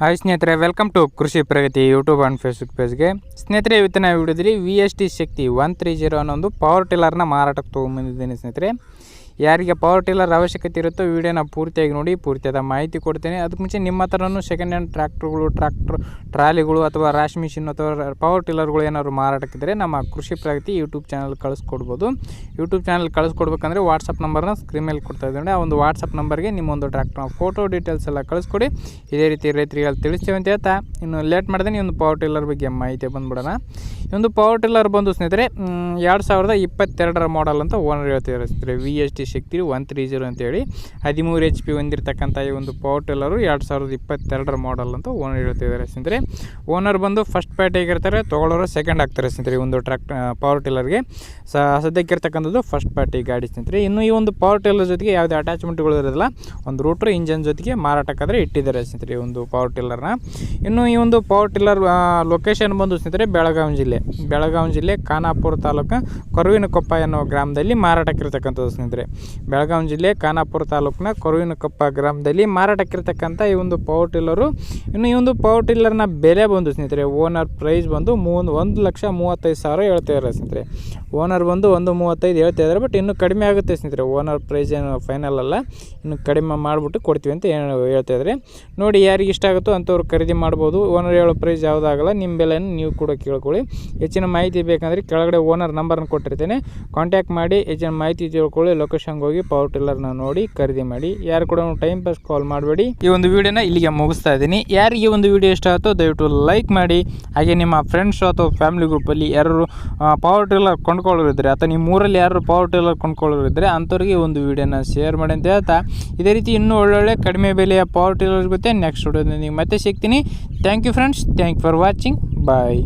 Hi ಸ್ನೇಹಿತರೆ welcome to Krishi Pragati YouTube and Facebook ಪೇಜ್ಗೆ ಸ್ನೇಹಿತರೆ, ಇವತ್ತಿನ ವಿಡಿಯೋದಲ್ಲಿ V S T Shakti one three zero ಅನ್ನೋ ಒಂದು ಪವರ್ ಟಿಲ್ಲರ್ನ ಮಾರಾಟಕ್ಕೆ ತೊಗೊಂಬಂದಿದ್ದೀನಿ ಸ್ನೇಹಿತರೆ. ಯಾರಿಗೆ ಪವರ್ ಟಿಲ್ಲರ್ ಅವಶ್ಯಕತೆ ಇರುತ್ತೋ ವಿಡಿಯೋನ ಪೂರ್ತಿಯಾಗಿ ನೋಡಿ, ಪೂರ್ತಿಯಾದ ಮಾಹಿತಿ ಕೊಡ್ತೇನೆ. ಅದಕ್ಕೆ ಮುಂಚೆ ನಿಮ್ಮ ಹತ್ರನೂ ಸೆಕೆಂಡ್ ಹ್ಯಾಂಡ್ ಟ್ರ್ಯಾಕ್ಟ್ರುಗಳು ಟ್ರ್ಯಾಕ್ಟರ್ ಟ್ರಾಲಿಗಳು ಅಥವಾ ರಾಶ್ ಮಿಷಿನ್ ಅಥವಾ ಪವರ್ ಟಿಲ್ಲರ್ಗಳು ಏನಾದ್ರು ಮಾರಾಟಕ್ಕಿದ್ರೆ ನಮ್ಮ ಕೃಷಿ ಪ್ರಗತಿ ಯೂಟ್ಯೂಬ್ ಚಾನಲ್ ಕಳಿಸ್ಕೊಡ್ಬೋದು. ಯೂಟ್ಯೂಬ್ ಚಾನಲ್ ಕಳಿಸ್ಕೊಡ್ಬೇಕಂದ್ರೆ ವಾಟ್ಸಪ್ ನಂಬರ್ನ ಸ್ಕ್ರೀನ್ ಮೇಲೆ ಕೊಡ್ತಾ ಇದ್ದೀನಿ. ಆ ಒಂದು ವಾಟ್ಸಪ್ ನಂಬರ್ಗೆ ನಿಮ್ಮೊಂದು ಟ್ರ್ಯಾಕ್ಟರ್ನ ಫೋಟೋ ಡೀಟೇಲ್ಸ್ ಎಲ್ಲ ಕಳಿಸ್ಕೊಡಿ. ಇದೇ ರೀತಿ ರೈತರಿಗೆ ತಿಳಿಸ್ತೇವೆ ಅಂತ ಹೇಳ್ತಾ. ಇನ್ನು ಲೇಟ್ ಮಾಡಿದೆ ಈ ಒಂದು ಪವರ್ ಟಿಲ್ಲರ್ ಬಗ್ಗೆ ಮಾಹಿತಿ ಬಂದ್ಬಿಡೋಣ. ಈ ಒಂದು ಪವರ್ ಟಿಲ್ಲರ್ ಬಂದು ಸ್ನೇಹಿತರೆ ಎರಡು ಸಾವಿರದ ಇಪ್ಪತ್ತೆರಡರ ಮಾಡೆಲ್ ಅಂತ ಓನರ್ ಹೇಳ್ತಿದ್ದಾರೆ ಸ್ನೇಹಿತರೆ V S T Shakti one three zero ಅಂತೇಳಿ ಹದಿಮೂರು ಎಚ್ ಪಿ ಹೊಂದಿರತಕ್ಕಂಥ ಈ ಒಂದು ಪವರ್ ಟಿಲ್ಲರು ಎರಡು ಸಾವಿರದ ಇಪ್ಪತ್ತೆರಡರ ಮಾಡಲ್ ಅಂತ ಓನರ್ ಹೇಳ್ತಿದ್ದಾರೆ ಸ್ನೇಹಿತರೆ. ಓನರ್ ಬಂದು ಫಸ್ಟ್ ಪಾರ್ಟಿಗಿರ್ತಾರೆ ತೊಗೊಳ್ಳೋರು ಸೆಕೆಂಡ್ ಆಗ್ತಾರೆ ಸ್ನೇಹಿತರೆ ಈ ಒಂದು ಟ್ರ್ಯಾಕ್ಟ್ ಪವರ್ ಟಿಲ್ಲರ್ಗೆ ಸದ್ಯಕ್ಕೆ ಇರ್ತಕ್ಕಂಥದ್ದು ಫಸ್ಟ್ ಪಾರ್ಟಿ ಗಾಡಿ ಸ್ನೇಹಿತರೆ. ಇನ್ನು ಈ ಒಂದು ಪವರ್ ಟಿಲ್ಲರ್ ಜೊತೆಗೆ ಯಾವುದೇ ಅಟ್ಯಾಚ್ಮೆಂಟ್ಗಳು ಇರೋದಿಲ್ಲ. ಒಂದು ರೂಟ್ರ್ ಇಂಜನ್ ಜೊತೆಗೆ ಮಾರಾಟಕ್ಕಾದರೆ ಇಟ್ಟಿದ್ದಾರೆ ಸ್ನೇಹಿತರೆ ಈ ಒಂದು ಪವರ್ ಟಿಲ್ಲರ್ನ ಇನ್ನು ಈ ಒಂದು ಪವರ್ ಟಿಲ್ಲರ್ ಲೊಕೇಶನ್ ಬಂದು ಸ್ನೇಹಿತರೆ ಬೆಳಗಾವಿ ಜಿಲ್ಲೆ. ಬೆಳಗಾವಿ ಜಿಲ್ಲೆ ಖಾನಾಪುರ ತಾಲೂಕು ಕೊರವಿನಕೊಪ್ಪ ಎನ್ನುವ ಗ್ರಾಮದಲ್ಲಿ ಮಾರಾಟಕ್ಕಿರ್ತಕ್ಕಂಥದ್ದು ಸ್ನೇಹಿತರೆ. ಬೆಳಗಾವಿ ಜಿಲ್ಲೆ ಖಾನಾಪುರ ತಾಲೂಕಿನ ಕೊರವಿನಕೊಪ್ಪ ಗ್ರಾಮದಲ್ಲಿ ಮಾರಾಟಕ್ಕಿರ್ತಕ್ಕಂಥ ಈ ಒಂದು ಪವರ್ ಟಿಲ್ಲರು ಇನ್ನು ಈ ಒಂದು ಪವರ್ ಟಿಲ್ಲರ್ನ ಬೆಲೆ ಬಂದು ಸ್ನೇಹಿತರೆ ಓನರ್ ಪ್ರೈಸ್ ಬಂದು ಮೂವೊಂದು, ಒಂದು ಲಕ್ಷ ಮೂವತ್ತೈದು ಸಾವಿರ ಹೇಳ್ತಾ ಇದ್ದಾರೆ ಸ್ನೇಹಿತರೆ. ಓನರ್ ಬಂದು ಒಂದು ಮೂವತ್ತೈದು ಹೇಳ್ತಾ ಇದ್ದಾರೆ ಬಟ್ ಇನ್ನೂ ಕಡಿಮೆ ಆಗುತ್ತೆ ಸ್ನೇಹಿತರೆ. ಓನರ್ ಪ್ರೈಸ್ ಏನು ಫೈನಲ್ ಅಲ್ಲ. ಇನ್ನು ಕಡಿಮೆ ಮಾಡಿಬಿಟ್ಟು ಕೊಡ್ತೀವಿ ಅಂತ ಏನು ಹೇಳ್ತಾ ಇದ್ದಾರೆ. ನೋಡಿ ಯಾರಿಗೆ ಇಷ್ಟ ಆಗುತ್ತೋ ಅಂಥವ್ರು ಖರೀದಿ ಮಾಡ್ಬೋದು. ಓನರ್ ಹೇಳೋ ಪ್ರೈಸ್ ಯಾವುದಾಗಲ್ಲ ನಿಮ್ಮ ಬೆಲೆಯನ್ನು ನೀವು ಕೂಡ ಕೇಳ್ಕೊಳ್ಳಿ. ಹೆಚ್ಚಿನ ಮಾಹಿತಿ ಬೇಕಂದರೆ ಕೆಳಗಡೆ ಓನರ್ ನಂಬರ್ನ ಕೊಟ್ಟಿರ್ತೇನೆ. ಕಾಂಟ್ಯಾಕ್ಟ್ ಮಾಡಿ, ಹೆಚ್ಚಿನ ಮಾಹಿತಿ ತಿಳ್ಕೊಳ್ಳಿ ಲೊಕೇಶನ್ಗೆ ಹೋಗಿ ಪವರ್ ಟಿಲ್ಲರ್ನ ನೋಡಿ ಖರೀದಿ ಮಾಡಿ. ಯಾರು ಕೂಡ ಟೈಮ್ ಪಾಸ್ ಕಾಲ್ ಮಾಡಬೇಡಿ. ಈ ಒಂದು ವಿಡಿಯೋನ ಇಲ್ಲಿಗೆ ಮುಗಿಸ್ತಾ ಇದ್ದೀನಿ. ಯಾರಿಗೆ ಒಂದು ವಿಡಿಯೋ ಇಷ್ಟ ಆಯಿತು ದಯವಿಟ್ಟು ಲೈಕ್ ಮಾಡಿ. ಹಾಗೆ ನಿಮ್ಮ ಫ್ರೆಂಡ್ಸ್ ಅಥವಾ ಫ್ಯಾಮಿಲಿ ಗ್ರೂಪಲ್ಲಿ ಯಾರು ಪವರ್ ಟಿಲ್ಲರ್ ಕೊಂಡ್ಕೊಳ್ಳೋರಿದ್ದರೆ ಅಥವಾ ನಿಮ್ಮ ಊರಲ್ಲಿ ಯಾರು ಪವರ್ ಟಿಲ್ಲರ್ ಕೊಂಡ್ಕೊಳ್ಳೋರಿದ್ದರೆ ಅಂಥವ್ರಿಗೆ ಒಂದು ವಿಡಿಯೋನ ಶೇರ್ ಮಾಡಿ ಅಂತ ಹೇಳ್ತಾ. ಇದೇ ರೀತಿ ಇನ್ನೂ ಒಳ್ಳೊಳ್ಳೆ ಕಡಿಮೆ ಬೆಲೆಯ ಪವರ್ ಟಿಲ್ಲರ್ ಜೊತೆ ನೆಕ್ಸ್ಟ್ ವಿಡಿಯೋದಲ್ಲಿ ಮತ್ತೆ ಸಿಗ್ತೀನಿ. Thank you friends thank for watching bye